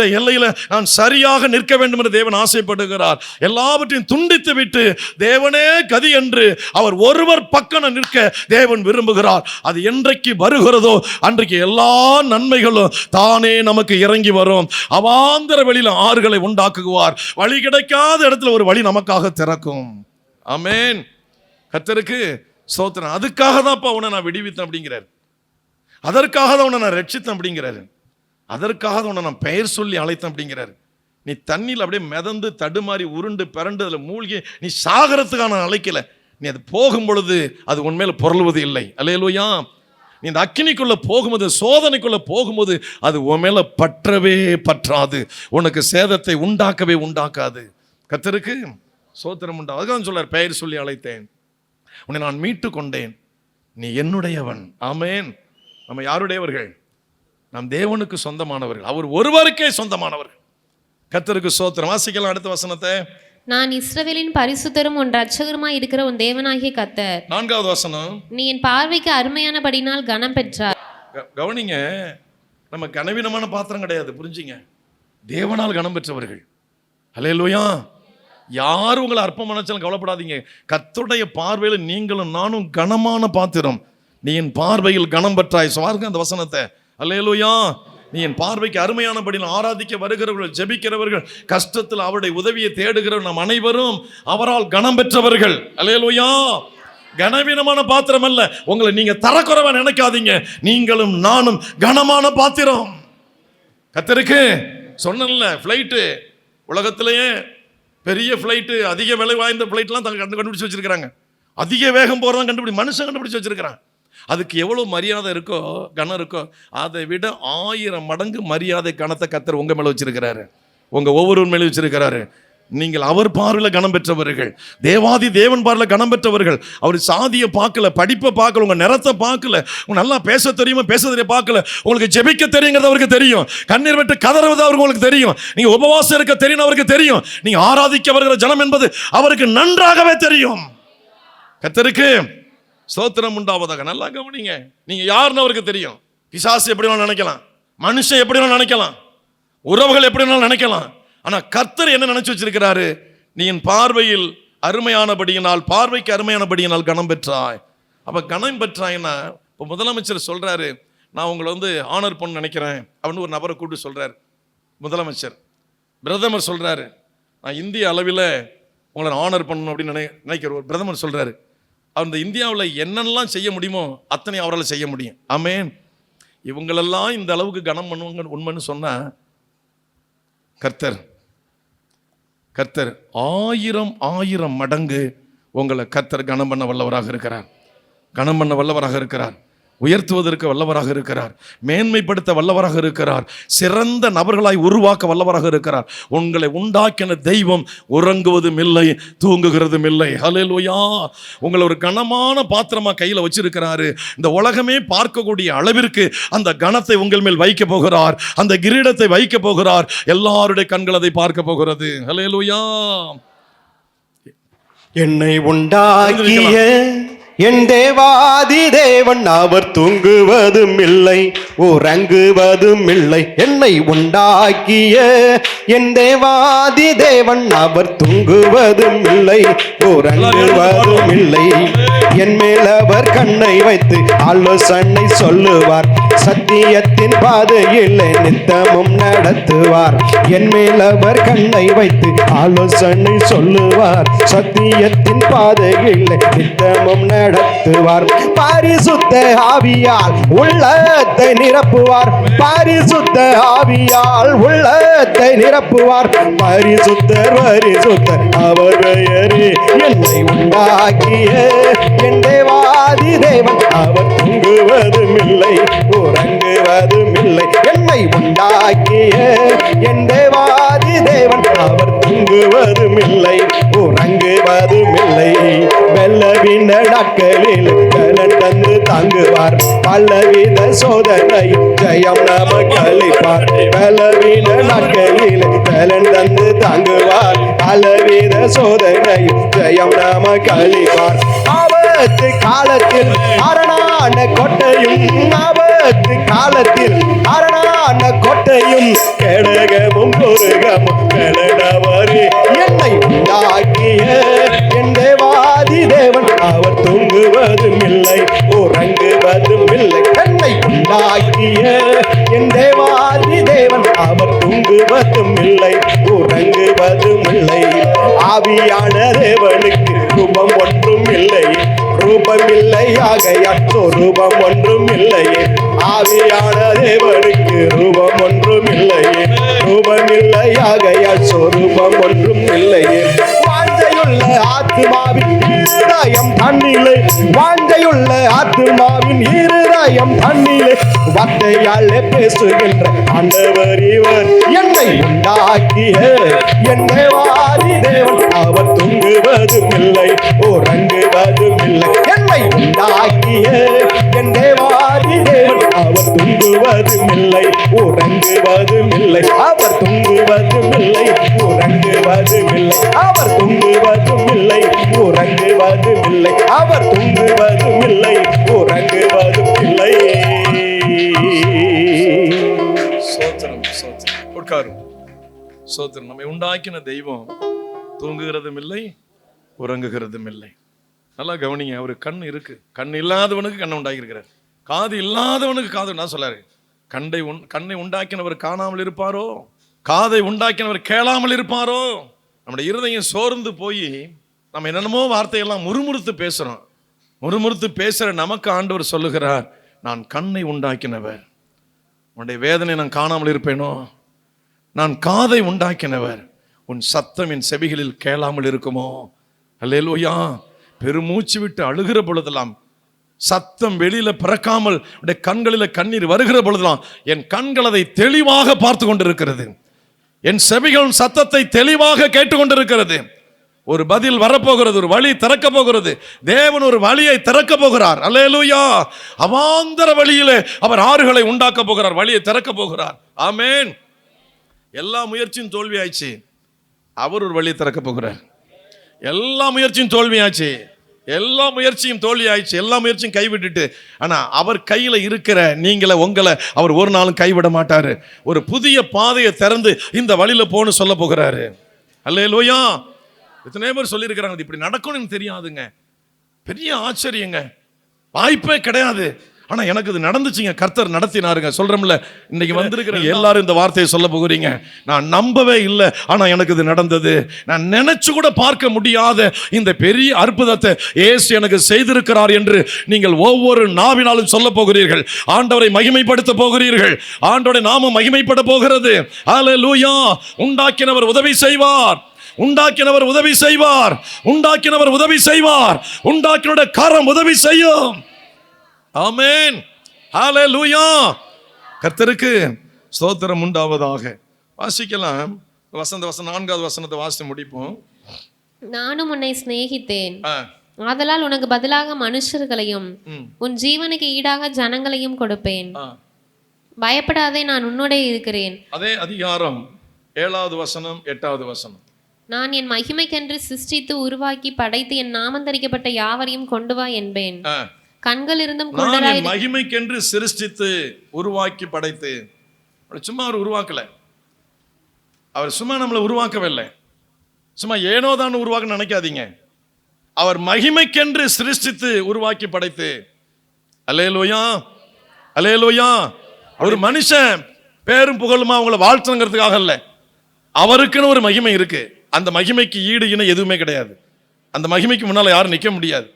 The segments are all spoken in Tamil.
குறிப்பிட்ட எல்லையில் நான் சரியாக நிற்க வேண்டும் என்று தேவன் ஆசைப்படுகிறார். எல்லாவற்றையும் துண்டித்து விட்டு தேவனே கதி என்று அவர் ஒருவர் பக்கம் நிற்க தேவன் விரும்புகிறார். அது என்றைக்கு வருகிறதோ அன்றைக்கு எல்லா நன்மைகளும் தானே நமக்கு இறங்கி வரும். அவாந்தர வெளியில ஆறுகளை உண்டாக்குவார். வழி கிடைக்காத இடத்துல ஒரு வழி நமக்காக திறக்கும். ஆமென். கத்தருக்கு சோத்திரன் அதுக்காக தான்ப்பா உன்னை நான் விடுவித்தேன் அப்படிங்கிறார். அதற்காக தான் உன்னை நான் ரட்சித்தேன் அப்படிங்கிறாரு. அதற்காக உன்னை நான் பெயர் சொல்லி அழைத்தேன் அப்படிங்கிறாரு. நீ தண்ணியில் அப்படியே மிதந்து தடுமாறி உருண்டு பிறண்டு அதில் மூழ்கி நீ சாகரத்துக்காக நான் அழைக்கலை. நீ அது போகும் பொழுது அது உண்மையில் பொருள்வது இல்லை. அலையலோயா நீ இந்த அக்கினிக்குள்ளே போகும்போது சோதனைக்குள்ளே போகும்போது அது உன் மேலே பற்றவே பற்றாது. உனக்கு சேதத்தை உண்டாக்கவே உண்டாக்காது. கத்தருக்கு சோத்திரம் உண்டா. அதுதான் சொல்லார் பெயர் சொல்லி அழைத்தேன். உன்னை நான் மீட்டு கொண்டேன். நீ என்னுடையவன். ஆமேன். நம்ம யாருடையவர்கள்? நாம் தேவனுக்கு சொந்தமானவர்கள். அவர் ஒருவருக்கே சொந்தமானவர்கள். கத்தருக்கு சோத்திரம் வாசிக்கலாம் அடுத்த வசனத்தை. நான் இஸ்ரவேலின் பரிசுத்தரும் உன் ரட்சகருமாய் இருக்கிற உன் தேவனாகிய கத்தர் நான்காவது வசனம். நீ என் பார்வைக்கு அருமையானபடினால் கனம் பெற்றார் கவனிங்க நம்ம கனவீனமான பாத்திரம் கிடையாது. புரிஞ்சுங்க. தேவனால் கனம் பெற்றவர்கள். அல்லேலூயா யார் உங்களை அற்பம் நினைச்சாலும் கவலைப்படாதீங்க. கர்த்தருடைய பார்வையில் நீங்களும் நானும் கனமான பாத்திரம். நீ என் பார்வையில் கனம் பெற்றாய். சுவாருங்க அந்த வசனத்தை. அல்லேலூயா. நீ என் பார்வைக்கு அருமையானபடியில் ஆராதிக்க வருகிறவர்கள் ஜெபிக்கிறவர்கள் கஷ்டத்தில் அவருடைய உதவியை தேடுகிறவர் நம் அனைவரும் அவரால் கனம் பெற்றவர்கள். அல்லேலூயா. கனவீனமான பாத்திரம் அல்ல. உங்களை நீங்க தரக்குறைவா நினைக்காதீங்க. நீங்களும் நானும் கனமான பாத்திரம். கத்திருக்கு சொன்னல ஃப்ளைட்டு உலகத்திலேயே பெரிய ஃப்ளைட்டு அதிக விலை வாய்ந்த ஃப்ளைட்லாம் தங்க கண்டு கண்டுபிடிச்சு வச்சிருக்காங்க அதிக வேகம் போகிறதான் கண்டுபிடி மனுஷன் கண்டுபிடிச்சு வச்சிருக்கிறான். அதுக்கு எவ்வளோ மரியாதை இருக்கோ கணம் இருக்கோ அதை விட ஆயிரம் மடங்கு மரியாதை கணத்தை கத்தர் உங்கள் மேலே வச்சிருக்கிறாரு. உங்கள் ஒவ்வொருவர் மேலே வச்சிருக்கிறாரு. நீங்கள் அவர் பார்வையில் கணம் பெற்றவர்கள் தேவாதி தேவன் பார்வையில் கணம் பெற்றவர்கள் அவர் சாதியை பார்க்கல படிப்பை பார்க்கல உங்கள் நிறத்தை பார்க்கல உங்க நல்லா பேச தெரியுமா பேச தெரிய பார்க்கல உங்களுக்கு ஜெபிக்க தெரியுங்கிறது அவருக்கு தெரியும். கண்ணீர் விட்டு கதறுவது அவருக்கு உங்களுக்கு தெரியும். நீங்கள் உபவாசம் இருக்க தெரியும் அவருக்கு தெரியும். நீங்கள் ஆராதிக்க வருகிற ஜனம் என்பது அவருக்கு நன்றாகவே தெரியும். கத்தருக்கு ஸ்தோத்திரம் உண்டாவதாக. நல்லா கவனிங்க. நீங்கள் யாருன்னு அவருக்கு தெரியும். பிசாசு எப்படி வேணாலும் நினைக்கலாம். மனுஷன் எப்படி வேணாலும் நினைக்கலாம். உறவுகள் எப்படி வேணாலும் நினைக்கலாம். ஆனால் கர்த்தர் என்ன நினச்சி வச்சிருக்கிறாரு? நீ என் பார்வையில் அருமையானபடியினால் பார்வைக்கு அருமையானபடியினால் கணம் பெற்றாய். அப்போ கணம் பெற்றாய்னா இப்போ முதலமைச்சர் சொல்கிறாரு நான் உங்களை வந்து ஆனர் பண்ண நினைக்கிறேன் அப்படின்னு ஒரு நபரை கூப்பிட்டு சொல்கிறார் முதலமைச்சர் பிரதமர் சொல்கிறாரு நான் இந்திய அளவில் உங்களை ஆனர் பண்ணணும் அப்படின்னு நினை நினைக்கிற ஒரு பிரதமர் சொல்கிறாரு அந்த இந்தியாவில் என்னெல்லாம் செய்ய முடியுமோ அத்தனை அவரால் செய்ய முடியும். ஆமேன். இவங்களெல்லாம் இந்த அளவுக்கு கனம் பண்ணுவாங்க உண்மைன்னு சொன்னால் கர்த்தர் கர்த்தர் ஆயிரம் ஆயிரம் மடங்கு உங்களை கர்த்தர் கனம் பண்ண வல்லவராக இருக்கிறார். கனம் பண்ண வல்லவராக இருக்கிறார். உயர்த்துவதற்கு வல்லவராக இருக்கிறார். மேன்மைப்படுத்த வல்லவராக இருக்கிறார். சிறந்த நபர்களாய் உருவாக்க வல்லவராக இருக்கிறார். உங்களை உண்டாக்கின தெய்வம் உறங்குவதும் இல்லை தூங்குகிறதும் இல்லை ஹalleluya. உங்களை ஒரு கனமான பாத்திரமா கையில வச்சிருக்கிறாரு. இந்த உலகமே பார்க்கக்கூடிய அளவிற்கு அந்த கணத்தை உங்கள் மேல் வைக்க போகிறார். அந்த கிரீடத்தை வைக்க போகிறார். எல்லாருடைய கண்கள் அதை பார்க்க போகிறது. ஹalleluya. என்னை உண்டாக்கிய என் தேவாதி தேவன் அவர் தூங்குவதும் இல்லை உறங்குவதும் இல்லை. என்னை உண்டாக்கிய என் தேவாதி தேவன் அவர் தூங்குவதும் இல்லை உறங்குவதும் இல்லை. என் மேல் அவர் கண்ணை வைத்து ஆலோசனை சொல்லுவார். சத்தியத்தின் பாதையில் நித்தமும் நடத்துவார். என் மேல் அவர் கண்ணை வைத்து ஆலோசனை சொல்லுவார். சத்தியத்தின் பாதையில் நித்தமும் நடத்துவார். பாரிசுத்த ஆவியால் உள்ளத்தை நிரப்புவார். பாரிசுத்த ஆவியால் உள்ளத்தை நிரப்புவார். பரிசுத்தர் பரிசுத்தர் அவர் பெயரே என்னை உண்டாக்கிய. என் தேவாதி தேவன் அவர் தூங்குவதும் இல்லை உறங்குவதும் இல்லை என்னை உண்டாக்கிய என் தேவாதி தேவன் அவர் தூங்குவதும் இல்லை உறங்குவதும் இல்லை வெள்ளவின நாட்களில் பலன் தந்து தாங்குவார் பலவித சோதனை ஜெயம் நமக்கு அளிப்பார். பலவின நாட்களில் கலன் தந்து தாங்குவார் பலவித சோதனை ஜெயம் நமக்கு அளிப்பார். ஆபத்து காலத்தில் அரணான கொட்டையும் ஆபத்து காலத்தில் அரணான கோட்டையும் கெடகமும் முருகமும் கடனவரே என்னை உண்டாக்கிய என் ரூபம் இல்லை சொரூபம் ஒன்றும் இல்லையே ஆவியான தேவனுக்கு ரூபம் ஒன்றும் இல்லையே ரூபம் இல்லை சொரூபம் ஒன்றும் இல்லையே வாஞ்சையுள்ள ஆத்மாவின் இருதயம் தண்ணிலே வாஞ்சையுள்ள ஆத்மாவின் இருதயம் தண்ணிலே வார்த்தையாலே பேசுகின்ற ஆண்டவர் இவர் என்னை உண்டாக்கிய. என்னை தேவாதி தேவன் அவர் தூங்குவதும் இல்லை உறங்குவதும் இல்லை என்னை உண்டாக்கிய என் தேவாதி தேவன் அவர் தூங்குவதும் இல்லை உறங்குவதும் இல்லை அவர் தூங்குவதும் இல்லை உறங்குவதும் இல்லை அவர் தூங்குவதும் இல்லை உறங்குவதும் இல்லை அவர் தூங்குவதும் இல்லை உறங்குவதும் இல்லை சோத்திரம் சோத்திரம். உட்காரும். சோத்திரம். நம்மை உண்டாக்கின தெய்வம் தூங்குகிறதும் இல்லை உறங்குகிறதும் இல்லை நல்லா கவனிங்க அவர் கண் இருக்கு. கண் இல்லாதவனுக்கு கண்ணை உண்டாக்கியிருக்கிறார். காது இல்லாதவனுக்கு காது என்ன சொல்லாரு. கண்டை உன் கண்ணை உண்டாக்கினவர் காணாமல் இருப்பாரோ? காதை உண்டாக்கினவர் கேளாமல் இருப்பாரோ? நம்முடைய இருதயம் சோர்ந்து போய் நம்ம என்னென்னமோ வார்த்தையெல்லாம் முறுமுறுத்து பேசுகிறோம் முறுமுறுத்து பேசுகிற நமக்கு ஆண்டவர் சொல்லுகிறார் நான் கண்ணை உண்டாக்கினவர். உன்னுடைய வேதனை நான் காணாமல் இருப்பேனோ? நான் காதை உண்டாக்கினவர். உன் சத்தம் என் செவிகளில் கேளாமல் இருக்குமோ? அல்லேலூயா பெருமூச்சு விட்டு அழுகிற பொழுதெல்லாம் சத்தம் வெளியில பிறக்காமல் உடைய கண்களில் கண்ணீர் வருகிற பொழுதெல்லாம் என் கண்கள் அதை தெளிவாக பார்த்து கொண்டிருக்கிறது. என் செவிகள் சத்தத்தை தெளிவாக கேட்டுக்கொண்டிருக்கிறது ஒரு பதில் வரப்போகிறது ஒரு வழி திறக்க போகிறது. தேவன் ஒரு வழியை திறக்க போகிறார். அல்லேலூயா! அவாந்தர வழியிலே அவர் ஆறுகளை உண்டாக்க போகிறார் வழியை திறக்க போகிறார். ஆமேன். எல்லா முயற்சியும் தோல்வி ஆயிடுச்சு அவர் ஒரு வழியை திறக்க போகிறார். எல்லா முயற்சியும் தோல்வியாச்சு. எல்லா முயற்சியும் தோல்வி ஆயிடுச்சு எல்லா முயற்சியும் கைவிட்டுட்டு. ஆனால் அவர் கையில் இருக்கிற நீங்கள உங்களை அவர் ஒரு நாளும் கைவிட மாட்டார். ஒரு புதிய பாதையை திறந்து இந்த வழியில் போன்னு சொல்ல போகிறாரு. அல்லேலூயா! எத்தனை பேர் சொல்லியிருக்கிறாங்க இப்படி நடக்கும்னு தெரியாதுங்க. பெரிய ஆச்சரியங்க. வாய்ப்பே கிடையாது. ஆனா எனக்கு இது நடந்துச்சுங்க. கர்த்தர் நடத்தினாருங்க. சொல்றோம்ல இன்னைக்கு வந்திருக்கிற எல்லாரும் இந்த வார்த்தையை சொல்ல போகிறீங்க. நான் நம்பவே இல்லை. ஆனா எனக்கு இது நடந்தது. நான் நினைச்சு கூட பார்க்க முடியாத இந்த பெரிய அற்புதத்தை இயேசு எனக்கு செய்திருக்கிறார் என்று நீங்கள் ஒவ்வொரு நாவினாலும் சொல்ல போகிறீர்கள். ஆண்டவரை மகிமைப்படுத்த போகிறீர்கள். ஆண்டவரை நாம மகிமைப்பட போகிறது. அல்லேலூயா உண்டாக்கினவர் உதவி செய்வார். உண்டாக்கினவர் உதவி செய்வார். உண்டாக்கினவர் உதவி செய்வார். உண்டாக்கினோட கரம் உதவி செய்யும். ஆமென். ஹalleluya. கர்த்தருக்கு ஸ்தோத்திரம் உண்டாவதாக. வாசிக்கலாம். வசந்த வசனம் நான்காவது வசனத்தை வாசித்து முடிப்போம். நானும் உன்னை சிநேகித்தேன். ஆதலால் உனக்கு பதிலாக மனுஷர்களையும் ம், உன் ஜீவனுக்கு ஈடாக ஜனங்களையும் கொடுப்பேன். பயப்படாதே நான் உன்னோடே இருக்கிறேன். அதே அதிகாரம் ஏழாவது வசனம் எட்டாவது வசனம். நான் என் மகிமைக்கென்று சிருஷ்டித்து உருவாக்கி படைத்து என் நாமந்தரிக்கப்பட்ட யாவரையும் கொண்டு வா என்பேன். ஆ. கண்கள் இருந்தும் நான் குண்டராய் என் மகிமைக்கென்று சிருஷ்டித்து உருவாக்கி படைத்து அவர் சும்மா அவர் உருவாக்கல. அவர் சும்மா நம்மளை உருவாக்கவில்லை. சும்மா ஏனோ தான் உருவாக்க நினைக்காதீங்க. அவர் மகிமைக்கென்று சிருஷ்டித்து உருவாக்கி படைத்து அலேலோயா அலேலோயா ஒரு மனுஷன் பேரும் புகழுமா அவங்கள வாழ்த்துங்கிறதுக்காக அல்ல. அவருக்குன்னு ஒரு மகிமை இருக்கு. அந்த மகிமைக்கு ஈடு இணை எதுவுமே கிடையாது. அந்த மகிமைக்கு முன்னால யாரும் நிற்க முடியாது.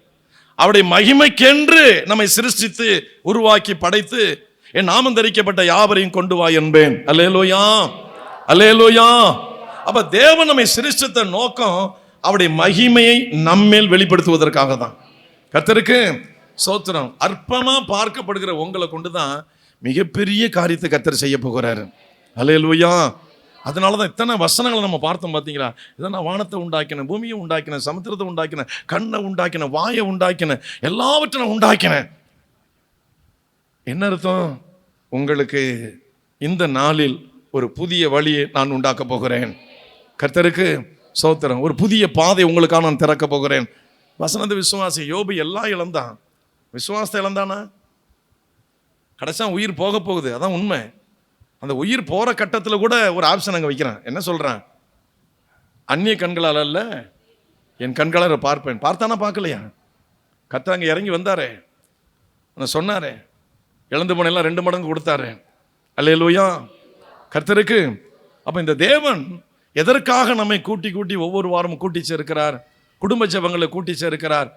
அவருடைய மகிமைக்கென்று நம்மை சிருஷ்டித்து உருவாக்கி படைத்து என் நாமம் தரிக்கப்பட்ட யாவரையும் கொண்டு வா என்பேன். அல்லேலோயா. அல்லேலோயா. அப்ப தேவன் நம்மை சிருஷ்டித்த நோக்கம் அவருடைய மகிமையை நம்மேல் வெளிப்படுத்துவதற்காக தான். கத்தருக்கு சோத்திரம். அற்பமா பார்க்கப்படுகிற உங்களை கொண்டு தான் மிகப்பெரிய காரியத்தை கத்தர் செய்ய போகிறாரு. அல்லேலூயா. அதனால தான் இத்தனை வசனங்களை நம்ம பார்த்தோம் பார்த்தீங்களா இதை நான் வானத்தை உண்டாக்கினேன் பூமியை உண்டாக்கினேன் சமுத்திரத்தை உண்டாக்கினேன் கண்ணை உண்டாக்கினேன் வாயை உண்டாக்கினேன் எல்லாவற்றையும் நான் உண்டாக்கினேன் என்ன அர்த்தம்? உங்களுக்கு இந்த நாளில் ஒரு புதிய வழியை நான் உண்டாக்க போகிறேன். கர்த்தருக்கு சோத்திரம் ஒரு புதிய பாதை உங்களுக்காக நான் திறக்க போகிறேன். வசனத்து விசுவாசி யோபு எல்லாம் இழந்தான். விசுவாசத்தை இழந்தானா? கடைசியாக உயிர் போக போகுது அதான் உண்மை. அந்த உயிர் போகிற கட்டத்தில் கூட ஒரு ஆப்ஷன் அங்கே வைக்கிறேன். என்ன சொல்கிறேன் அந்நிய கண்களால் அல்ல என் கண்களால் பார்ப்பேன். பார்த்தானா? பார்க்கலையா? கர்த்தர் அங்கே இறங்கி வந்தாரே. நான் சொன்னாரே இழந்து போனெல்லாம் ரெண்டு மடங்கு கொடுத்தாரு. அல்லேலூயா. கர்த்தருக்கு அப்போ இந்த தேவன் எதற்காக நம்மை கூட்டி கூட்டி ஒவ்வொரு வாரமும் கூட்டி சேர்க்கிறார்? குடும்ப ஜெபங்களை கூட்டி சேர்க்கிறார்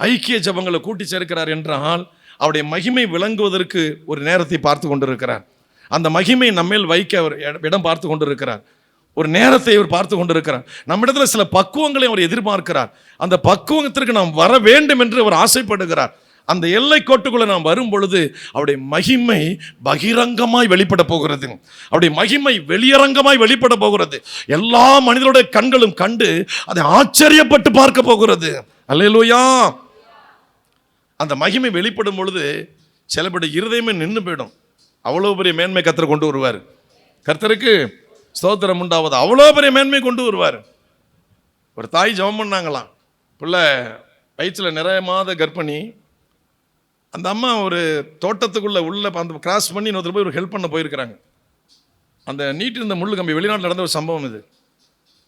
ஐக்கிய ஜெபங்களை கூட்டி சேர்க்கிறார் என்றால் அவருடைய மகிமை விளங்குவதற்கு ஒரு நேரத்தை பார்த்து கொண்டிருக்கிறார். அந்த மகிமை நம்மேல் வைக்க அவர் இடம் பார்த்து கொண்டிருக்கிறார். ஒரு நேரத்தை அவர் பார்த்து கொண்டிருக்கிறார். நம்மிடத்தில் சில பக்குவங்களை அவர் எதிர்பார்க்கிறார். அந்த பக்குவத்திற்கு நாம் வர வேண்டும் என்று அவர் ஆசைப்படுகிறார். அந்த எல்லை கோட்டுக்குள்ளே நாம் வரும் பொழுது அவருடைய மகிமை பகிரங்கமாய் வெளிப்பட போகிறது. அவருடைய மகிமை வெளியரங்கமாய் வெளிப்பட போகிறது. எல்லா மனிதருடைய கண்களும் கண்டு அதை ஆச்சரியப்பட்டு பார்க்க போகிறது. அல்லேலூயா! அந்த மகிமை வெளிப்படும் பொழுது சிலபடி இருதயமே நின்று போயிடும். அவ்வளோ பெரிய மேன்மை கர்த்தர் கொண்டு வருவார். கர்த்தருக்கு ஸ்தோத்திரம் உண்டாவது? அவ்வளோ பெரிய மேன்மை கொண்டு வருவார். ஒரு தாய் ஜெபம் பண்ணாங்களாம். பிள்ளை வயிற்றில் நிறைய மாத கர்ப்பிணி. அந்த அம்மா ஒரு தோட்டத்துக்குள்ளே உள்ள அந்த கிராஸ் பண்ணி இன்னொருத்தர் போய் ஒரு ஹெல்ப் பண்ண போயிருக்கிறாங்க. அந்த நீட்டு இருந்த முள்ளு கம்பி வெளிநாட்டில் நடந்த ஒரு சம்பவம் இது.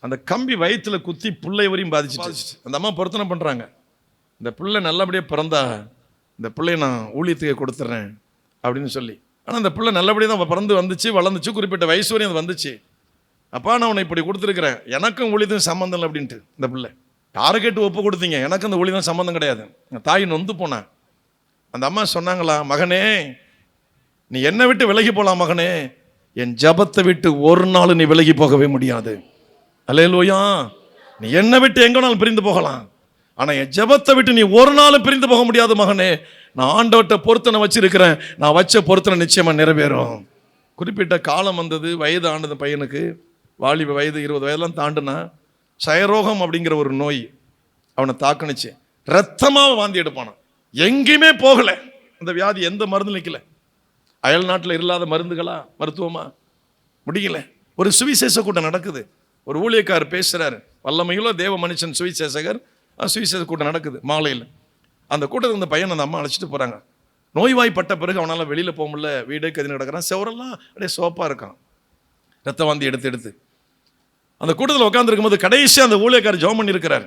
அந்த கம்பி வயிற்றுல குத்தி புள்ளை வரையும் பாதிச்சிச்சு. அந்த அம்மா பொருத்தனை பண்ணுறாங்க இந்த பிள்ளை நல்லபடியாக பிறந்தா இந்த பிள்ளையை நான் ஊழியத்துக்கு கொடுத்துட்றேன் அப்படின்னு சொல்லி. ஆனால் அந்த பிள்ளை நல்லபடியாக தான் பிறந்து வந்துச்சு வளர்ந்துச்சு குறிப்பிட்ட வயசு வரையும் அது வந்துச்சு. அப்பா நான் உன்னை இப்படி கொடுத்துருக்குறேன். எனக்கும் ஒளிதும் சம்மந்தம் இல்லை அப்படின்ட்டு இந்த பிள்ளை. டார்கெட் கேட்டு ஒப்பு கொடுத்தீங்க. எனக்கு அந்த ஊழியம் சம்மந்தம் கிடையாது. என் தாய் நொந்து போனேன் அந்த அம்மா சொன்னாங்களா மகனே நீ என்னை விட்டு விலகி போகலாம் மகனே. என் ஜபத்தை விட்டு ஒரு நாள் நீ விலகி போகவே முடியாது. அல்லேலூயா. நீ என்னை விட்டு எங்கனாலும் பிரிந்து போகலாம். ஆனால் என் ஜெபத்தை விட்டு நீ ஒரு நாளும் பிரிந்து போக முடியாது மகனே. நான் ஆண்டவர்கிட்ட பொருத்தனை வச்சிருக்கிறேன். நான் வச்ச பொருத்தனை நிச்சயமாக நிறைவேறும். குறிப்பிட்ட காலம் வந்தது வயது ஆண்டது பையனுக்கு. வாலிப வயது இருபது வயதெல்லாம் தாண்டுனா சயரோகம் அப்படிங்கிற ஒரு நோய் அவனை தாக்கணிச்சு ரத்தமாக வாந்தி எடுப்பானான் எங்கேயுமே போகலை. அந்த வியாதி எந்த மருந்து நிற்கல அயல் நாட்டில் இல்லாத மருந்துகளா? மருத்துவமா? முடியல ஒரு சுவிசேஷ கூட்டம் நடக்குது. ஒரு ஊழியக்காரர் பேசுகிறாரு வல்லமையுள்ள தேவ மனுஷன் சுவிசேஷகர் சுவிசேஷ கூட்டம் நடக்குது மாலையில். அந்த கூட்டத்தில் இருந்த பையன் அந்த அம்மா அழைச்சிட்டு போறாங்க. நோய்வாய்ப்பட்ட பிறகு அவனால் வெளியில் போக முடியல வீடு கதி கிடக்கிறான். செவரெல்லாம் அப்படியே சோப்பாக இருக்கான். ரத்த வாந்தி எடுத்து எடுத்து. அந்த கூட்டத்தில் உட்காந்துருக்கும் போது கடைசியாக அந்த ஊழியக்காரர் ஜோம் பண்ணியிருக்கிறார்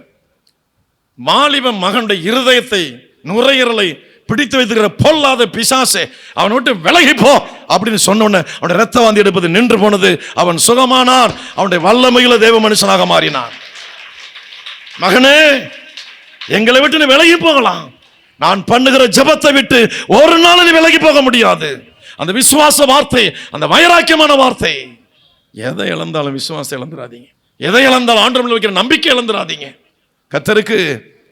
மாலிப மகனுடைய இருதயத்தை நுரையீரலை பிடித்து வைத்துக்கிற பொல்லாத பிசாசே அவனை விட்டு விலகி போ அப்படின்னு சொன்னோடனே அவனுடைய ரத்த வாந்தி எடுப்பது நின்று போனது. அவன் சுகமானார் அவனுடைய வல்லமையில தேவ மனுஷனாக மாறினான். மகனே எங்களை விட்டு விலகி போகலாம். நான் பண்ணுகிற ஜெபத்தை விட்டு ஒரு நாள் நீ விலகி போக முடியாது. அந்த விசுவாச வார்த்தை அந்த வைராக்கியமான வார்த்தை. எதை இழந்தாலும் விசுவாசம் இழந்துடாதீங்க எதை இழந்தாலும் ஆண்டு வைக்கிற நம்பிக்கை இழந்துடாதீங்க கத்தருக்கு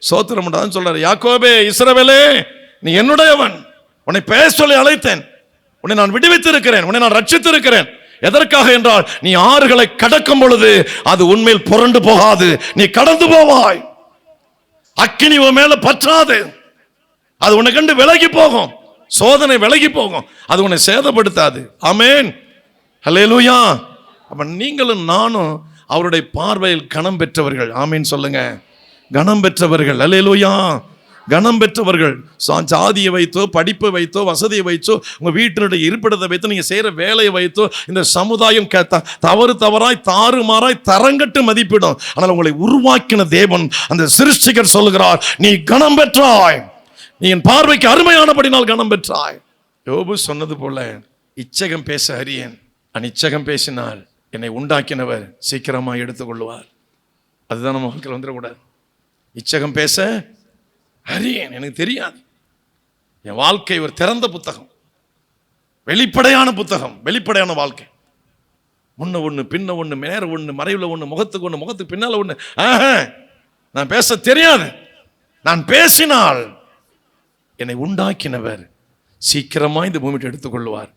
சோத்திரம் உண்டாதுன்னு சொல்றாரு யாக்கோபே இஸ்ரவேலே நீ என்னுடையவன். உன்னை பேச சொல்லி அழைத்தேன். உன்னை நான் விடுவித்து இருக்கிறேன் உன்னை நான் ரட்சித்து இருக்கிறேன் எதற்காக என்றால் நீ ஆறுகளை கடக்கும் பொழுது அது உண்மையில் புரண்டு போகாது. நீ கடந்து போவாய். அக்கினி உன் மேல பற்றாது. அது உன்னை கண்டு விலகி போகும். சோதனை விலகி போகும். அது உன்னை சேதப்படுத்தாது. ஆமேன். ஹலே லூயா அப்ப நீங்களும் நானும் அவருடைய பார்வையில் கணம் பெற்றவர்கள். ஆமீன் சொல்லுங்க. கணம் பெற்றவர்கள். அல்லேலூயா கணம் பெற்றவர்கள். சா- ஜாதியை வைத்தோ படிப்பை வைத்தோ வசதியை வைத்தோ உங்கள் வீட்டினுடைய இருப்பிடத்தை வைத்தோ நீங்கள் செய்கிற வேலையை வைத்தோ இந்த சமுதாயம் க- த- தவறு தவறாய் தாறுமாறாய் தரங்கட்டு மதிப்பிடும். ஆனால் உங்களை உருவாக்கின தேவன் அந்த சிருஷ்டிகர் சொல்லுகிறார் நீ கணம் பெற்றாய். நீ என் பார்வைக்கு அருமையானபடினால் கனம் பெற்றாய். யோபு சொன்னது போல இச்சகம் பேச அறியேன். நான் இச்சகம் பேசினால் என்னை உண்டாக்கினவர் சீக்கிரமாக எடுத்துக்கொள்வார். அதுதான் நம்ம வாழ்க்கையில் வந்துடக்கூடாது. இச்சகம் பேச அறியேன் எனக்கு தெரியாது. என் வாழ்க்கை ஒரு திறந்த புத்தகம். வெளிப்படையான புத்தகம் வெளிப்படையான வாழ்க்கை. முன்ன ஒன்று பின்ன ஒன்று நேர ஒன்று மறைவில் ஒன்று முகத்துக்கு ஒன்று முகத்துக்கு பின்னால் ஒன்று நான் பேச தெரியாது. நான் பேசினால் என்னை உண்டாக்கினவர். சீக்கிரமாக இந்த பூமிட்டு எடுத்துக்கொள்வார்.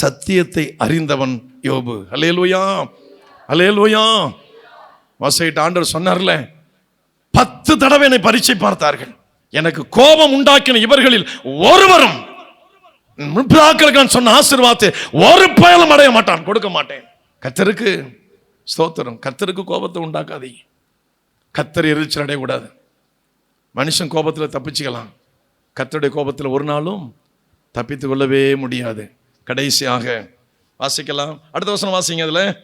சத்தியத்தை அறிந்தவன் யோபு. அலேலுயா அலேலுயா வசைட்டு ஆண்டவர் சொன்னார்ல பத்து தடவை என்னை பரீட்சை பார்த்தார்கள். எனக்கு கோபம் உண்டாக்கின இவர்களில் ஒருவரும் முற்பிதாக்களுக்கு சொன்ன ஆசீர்வாதத்தை ஒரு பயலும் அடைய மாட்டான் கொடுக்க மாட்டேன். கத்தருக்கு ஸ்தோத்திரம். கத்தருக்கு கோபத்தை உண்டாக்காதீங்க கத்தர் எரிச்சல் அடையக்கூடாது. மனுஷன் கோபத்தில் தப்பிச்சுக்கலாம். கத்தருடைய கோபத்தில் ஒரு நாளும் தப்பித்து கொள்ளவே முடியாது. கடைசியாக வாசிக்கலாம். அடுத்த வசனம் வாசிங்க அதில்.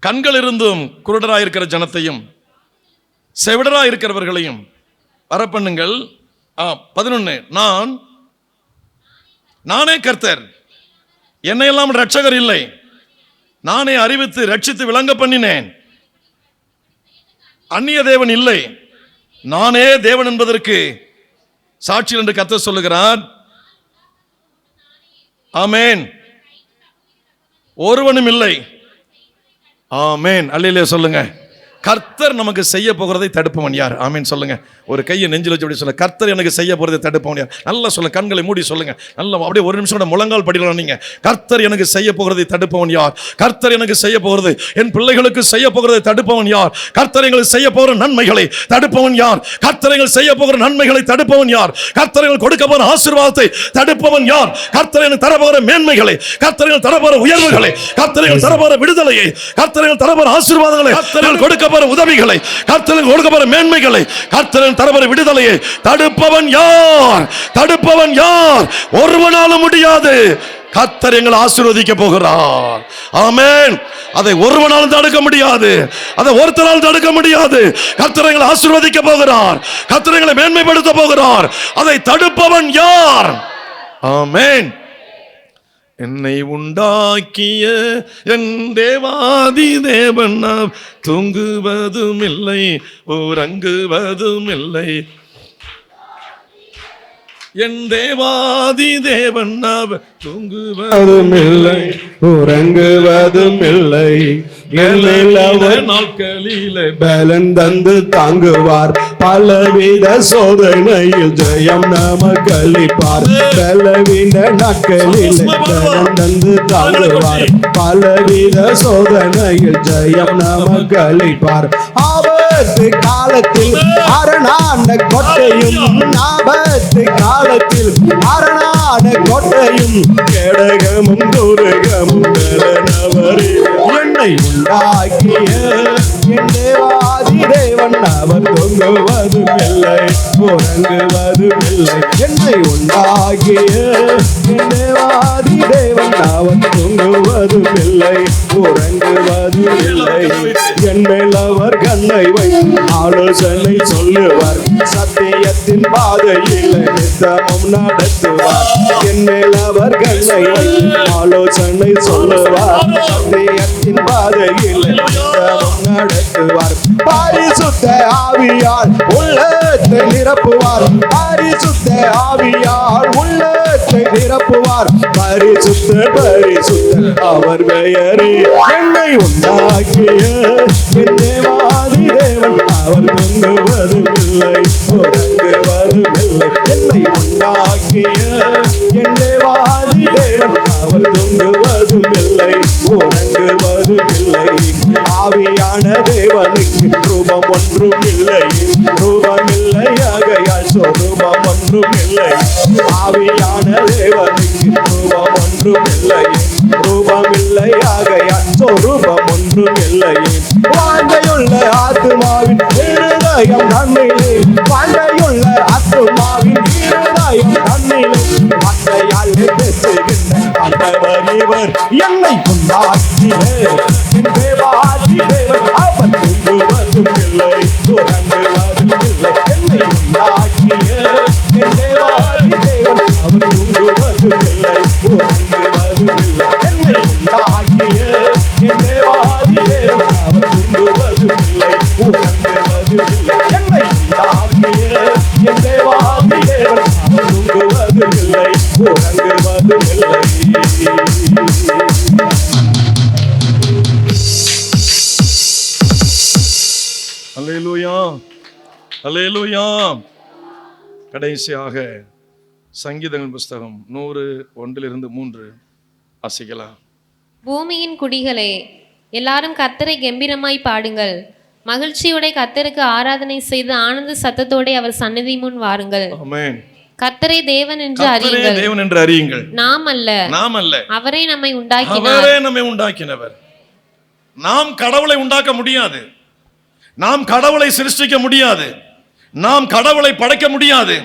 கண்கள் இருந்தும் குருடராக இருக்கிற ஜனத்தையும் செவிடராக இருக்கிறவர்களையும் வரப்பண்ணுங்கள். ஆ பதினொன்று நான் நானே கர்த்தர். என்னையெல்லாம் ரட்சகர் இல்லை. நானே அறிவித்து ரட்சித்து விளங்க பண்ணினேன். அந்நிய தேவன் இல்லை. நானே தேவன் என்பதற்கு சாட்சியில் என்று கத்த சொல்லுகிறார். ஆமேன். ஒருவனும் இல்லை. ஆமேன். அல்லையிலே சொல்லுங்க. கர்த்தர் நமக்கு செய்ய போகிறதை தடுப்பவன் யார்? ஆமேன் சொல்லுங்க. ஒரு கையை நெஞ்சில் வச்சு அப்படி சொல்ல கர்த்தர் எனக்கு செய்ய போகிறதை தடுப்பவன் யார்? நல்லா சொல்லுங்க கண்களை மூடி சொல்லுங்க. நல்லா அப்படியே ஒரு நிமிஷம் முழங்கால் படிக்கலாம் நீங்க. கர்த்தர் எனக்கு செய்ய போகிறதை தடுப்பவன் யார்? கர்த்தர் எனக்கு செய்ய போகிறது என் பிள்ளைகளுக்கு செய்ய போகிறதை தடுப்பவன் யார்? கர்த்தர் எங்களுக்கு செய்ய போகிற நன்மைகளை தடுப்பவன் யார்? கர்த்தர் எங்கள் செய்ய போகிற நன்மைகளை தடுப்பவன் யார்? கர்த்தர் எங்களுக்கு கொடுக்க போகிற ஆசீர்வாதத்தை தடுப்பவன் யார்? கர்த்தர் எனக்கு தரப்போகிற மேன்மைகளை கர்த்தர் எங்களுக்கு தரப்போகிற உயர்வுகளை கர்த்தர் எங்களுக்கு தரப்போகிற விடுதலையை கர்த்தர் எங்களுக்கு தரப்போகிற ஆசீர்வாதங்களை கர்த்தர் கொடுக்க கொடுக்கப்படுற உதவிகளை கர்த்தர் கொடுக்கப்படுற மேன்மைகளை கர்த்தர் எங்களுக்கு விடுதலையை தடுப்பவன் யார்? தடுப்பவன் யார்? ஒருவனாலும் முடியாது. கத்தர் எங்களை ஆசீர்வதிக்க போகிறார். ஆமேன். அதை ஒருவனாலும் தடுக்க முடியாது. அதை ஒருத்தரால் தடுக்க முடியாது. கர்த்தர் எங்களை ஆசீர்வதிக்க போகிறார். கர்த்தர் எங்களை மேன்மைப்படுத்த போகிறார். அதை தடுப்பவன் யார்? ஆமேன். என்னை உண்டாக்கிய என் தேவாதி தேவன் நாம் தூங்குவதும் இல்லை உறங்குவதும் இல்லை என் தேவாதி தேவன் நாம் தூங்குவதும் இல்லை உறங்குவதும் இல்லை நாட்களிலே பலன் தந்து தாங்குவார். பலவித சோதனையில் ஜெயம் நமக்கு அளிப்பார். பலவித நாட்களில் பலன் தந்து தாங்குவார். பலவித சோதனையில் ஜெயம் நமக்கு அளிப்பார். ஆபத்து காலத்தில் அரணான கொட்டையும் ஆபத்து காலத்தில் அரணான கொட்டையும் கேடகமும் துருகமும் என்னை உண்டாக்கிய என் தேவா. தேவன் அவர் தொங்குவதும் இல்லை உறங்குவதும் இல்லை என்னை உண்டாகிய தேவாதி தேவன் அவர் தொங்குவதும் இல்லை உறங்குவதும் இல்லை என் மேல் அவர் கண்ணை வை ஆலோசனை சொல்லுவார் சத்தியத்தின் பாதையில் நித்தமும் நடத்துவார் என் மேல் அவர் கண்ணை வை ஆலோசனை சொல்லுவார் சத்தியத்தின் பாதையில் நித்தமும் நடத்துவார். பரிசுத்த ஆவியால் உள்ளத்தை நிரப்புவார். பரிசுத்த ஆவியால் உள்ளத்தை நிரப்புவார். பரிசுத்த பரிசுத்த அவர் பெயரே என்னை உண்டாக்கிய. தேவாதி தேவன் அவர் தொங்குவதும் இல்லை உறங்குவதும் இல்லை என்னை உண்டாக்கிய. என் தேவாதி தேவன் அவர் தொங்குவதும் இல்லை உறங்குவதும் இல்லை தேவனுக்கு ரூபம் ஒன்றும் இல்லை ரூபம் இல்லை ஆகையால் சொரூபம் ஒன்றும் இல்லை ஆவியான தேவனுக்கு ரூபம் ஒன்றும் இல்லை ரூபம் இல்லை ஆகையால் சொரூபம் ஒன்றும் இல்லை வாஞ்சையுள்ள ஆத்துமாவின் இருதயம் நன்மையிலே வாஞ்சையுள்ள ஆத்துமாவின் இருதயம் நன்மையிலே மற்றையால் பேசுகின்ற ஆண்டவர் இவர் என்னை உண்டாக்கிய என் கடைசியாக சங்கீதங்கள் புஸ்தகம் நூறு ஒன்றிலிருந்து மூன்று. வாசிக்கலாம். பூமியின் குடிகளே எல்லாரும் கர்த்தரை கம்பீரமாய் பாடுங்கள். மகிழ்ச்சியோட கர்த்தருக்கு ஆராதனை செய்து ஆனந்த சத்தத்தோட அவர் சந்நிதி முன் வாருங்கள். ஆமென். கர்த்தரை தேவன் என்று அறியுங்கள். தேவன் என்று அறியுங்கள். நாம் அல்ல. நாம் அல்ல. அவரே நம்மை உண்டாக்கினார். அவரே நம்மை உண்டாக்கினவர். நாம் கடவுளை உண்டாக்க முடியாது. நாம் கடவுளை சிருஷ்டிக்க முடியாது. நாம் கடவுளை படைக்க முடியாது.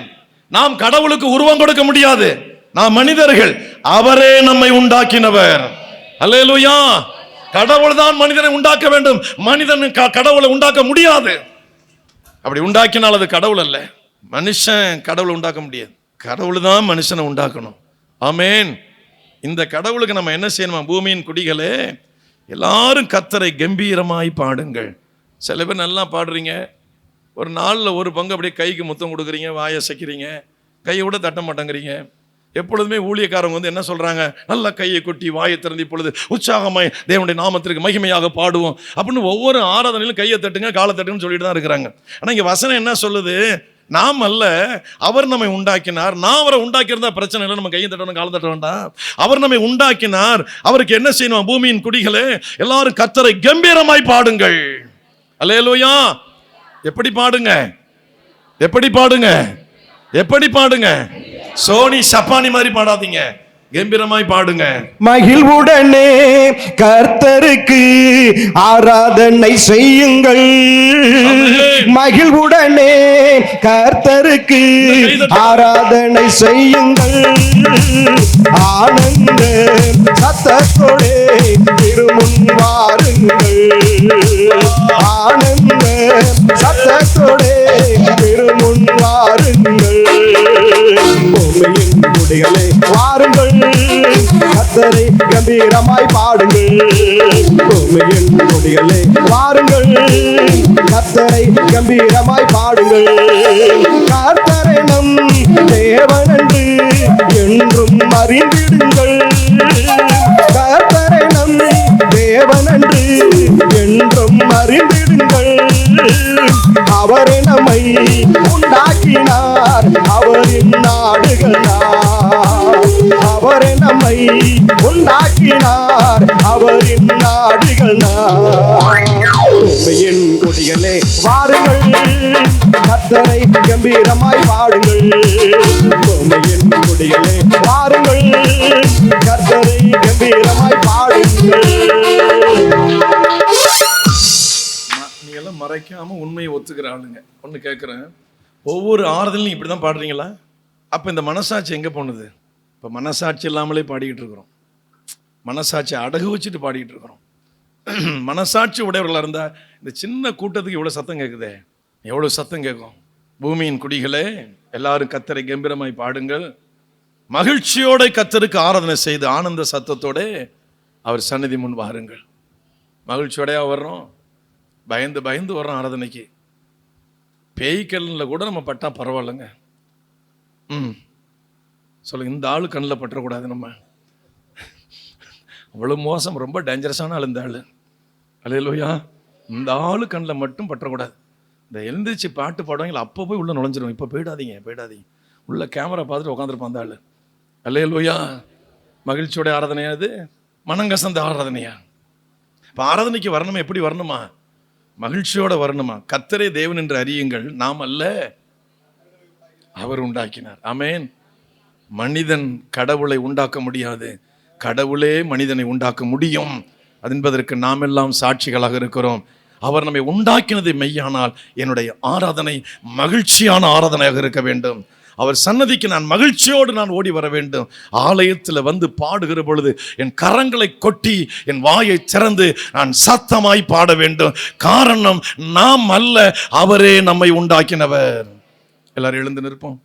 நாம் கடவுளுக்கு உருவம் கொடுக்க முடியாது. நாம் மனிதர்கள் அவரே நம்மை உண்டாக்கினவர். அல்லேலுயா. கடவுள் தான் மனிதனை உண்டாக்க வேண்டும். மனிதன் க- கடவுளை உண்டாக்க முடியாது. அப்படி உண்டாக்கினால் அது கடவுள் அல்ல. மனுஷன் கடவுளை உண்டாக்க முடியாது. கடவுள் தான் மனுஷனை உண்டாக்கணும். ஆமேன். இந்த கடவுளுக்கு நம்ம என்ன செய்யணுமா? பூமியின் குடிகளே எல்லாரும் கத்தரை கம்பீரமாய் பாடுங்கள். சில பேர் நல்லா பாடுறீங்க. ஒரு நாளில் ஒரு பங்கு அப்படியே கைக்கு முத்தம் கொடுக்குறீங்க வாயை அசைக்கிறீங்க கையை கூட தட்ட மாட்டேங்கிறீங்க. எப்பொழுதுமே ஊழியக்காரங்க வந்து என்ன சொல்கிறாங்க நல்ல கையை கொட்டி வாயை திறந்து இப்பொழுது உற்சாகமாய் தேவனுடைய நாமத்திற்கு மகிமையாக பாடுவோம் அப்படின்னு ஒவ்வொரு ஆராதனையிலும் கையை தட்டுங்க காலை தட்டுங்கன்னு சொல்லிட்டு தான் இருக்கிறாங்க. ஆனால் இங்கே வசனம் என்ன சொல்லுது? நாம் அல்ல அவர் நம்மை உண்டாக்கினார். நான் அவரை உண்டாக்கியிருந்தா பிரச்சனை இல்லை நம்ம கையை தட்டணும் காலை தட்ட வேண்டாம். அவர் நம்மை உண்டாக்கினார். அவருக்கு என்ன செய்யணும்? பூமியின் குடிகளே எல்லாரும் கத்தரை கம்பீரமாய் பாடுங்கள். அல்லேலூயா. எப்படி பாடுங்க? எப்படி பாடுங்க? எப்படி பாடுங்க? சோனி சப்பானி மாதிரி பாடாதீங்க. கம்பீரமாய் பாடுங்க. மகிழ்வுடனே கர்த்தருக்கு ஆராதனை செய்யுங்கள். மகிழ்வுடனே கர்த்தருக்கு ஆராதனை செய்யுங்கள். ஆனந்த சத்தத்தோடே திருமுன் வாருங்கள். ஆனந்த சத்தத்தோடே திருமுன் வாருங்கள் பூமியின் குடிகளே வாருங்கள். கத்தரை கம்பீரமாய் பாடுங்கள். பூமியின் குடிகளே வாருங்கள். கத்தரை கம்பீரமாய் பாடுங்கள். கர்த்தரை நம் தேவனன்று என்றும் அறிந்திடுங்கள். கர்த்தரை நம் தேவனன்று என்றும் அறிந்து அவரே நம்மை உண்டாக்கினார். அவரின் நாடுகள் நாம். நம்மை உண்டாக்கினார். அவரின் நாடுகள் உண்மையின் கொடிகளே வாருங்கள். கத்தரை கம்பீரமாய் பாடுங்கள் உண்மையின் கொடிகளே வாருங்கள். கத்தரை கம்பீரமாய் பாடுங்கள் மறைக்காமல் உண்மையை ஒத்துக்கிற ஆளுங்க. ஒன்று கேட்குறேன் ஒவ்வொரு ஆறுதலையும் இப்படி தான் பாடுறீங்களா? அப்போ இந்த மனசாட்சி எங்கே போனது? இப்போ மனசாட்சி இல்லாமலே பாடிக்கிட்டு இருக்கிறோம். மனசாட்சி அடகு வச்சுட்டு பாடிக்கிட்டு இருக்கிறோம். மனசாட்சி உடையவர்களாக இருந்தால் இந்த சின்ன கூட்டத்துக்கு இவ்வளோ சத்தம் கேட்குதே எவ்வளோ சத்தம் கேட்கும் பூமியின் குடிகளே எல்லாரும் கத்தரை கம்பீரமாய் பாடுங்கள். மகிழ்ச்சியோட கத்தருக்கு ஆராதனை செய்து ஆனந்த சத்தத்தோட அவர் சன்னதி முன் வாருங்கள். மகிழ்ச்சியோடையாக வர்றோம். பயந்து பயந்து வர்றோம் ஆராதனைக்கு. பேய்க்கல்லில் கூட நம்ம பட்டா பரவாயில்லைங்க. ம். சொல்லுங்க இந்த ஆள் கண்ணில் பற்றக்கூடாது நம்ம. அவ்வளோ மோசம் ரொம்ப டேஞ்சரஸான ஆள் இந்த ஆள். அலையலோயா இந்த ஆள் கண்ணில் மட்டும் பற்றக்கூடாது இந்த எழுந்திரிச்சு பாட்டு பாடுவாங்களா அப்போ போய் உள்ளே நுழைஞ்சிரும் இப்போ போயிடாதீங்க போயிடாதீங்க. உள்ள கேமரா பார்த்துட்டு உட்காந்துருப்பான் அந்த ஆள். அல்லையலோயா மகிழ்ச்சியோட ஆராதனையா இது மனங்கசந்த ஆராதனையா? இப்போ ஆராதனைக்கு வரணுமா எப்படி வரணுமா? மகிழ்ச்சியோட வரணுமா? கத்தரே தேவன் என்று அறியுங்கள். நாம் அல்ல அவர் உண்டாக்கினார். அமேன் மனிதன் கடவுளை உண்டாக்க முடியாது. கடவுளே மனிதனை உண்டாக்க முடியும். என்பதற்கு நாம் எல்லாம் சாட்சிகளாக இருக்கிறோம். அவர் நம்மை உண்டாக்கினது மெய்யானால் என்னுடைய ஆராதனை மகிழ்ச்சியான ஆராதனையாக இருக்க வேண்டும். அவர் சன்னதிக்கு நான் மகிழ்ச்சியோடு நான் ஓடி வர வேண்டும். ஆலயத்தில் வந்து பாடுகிற பொழுது என் கரங்களை கொட்டி என் வாயை திறந்து நான் சத்தமாய் பாட வேண்டும். காரணம் நாம் அல்ல அவரே நம்மை உண்டாக்கினவர். எல்லாரும் எழுந்து நிற்போம்.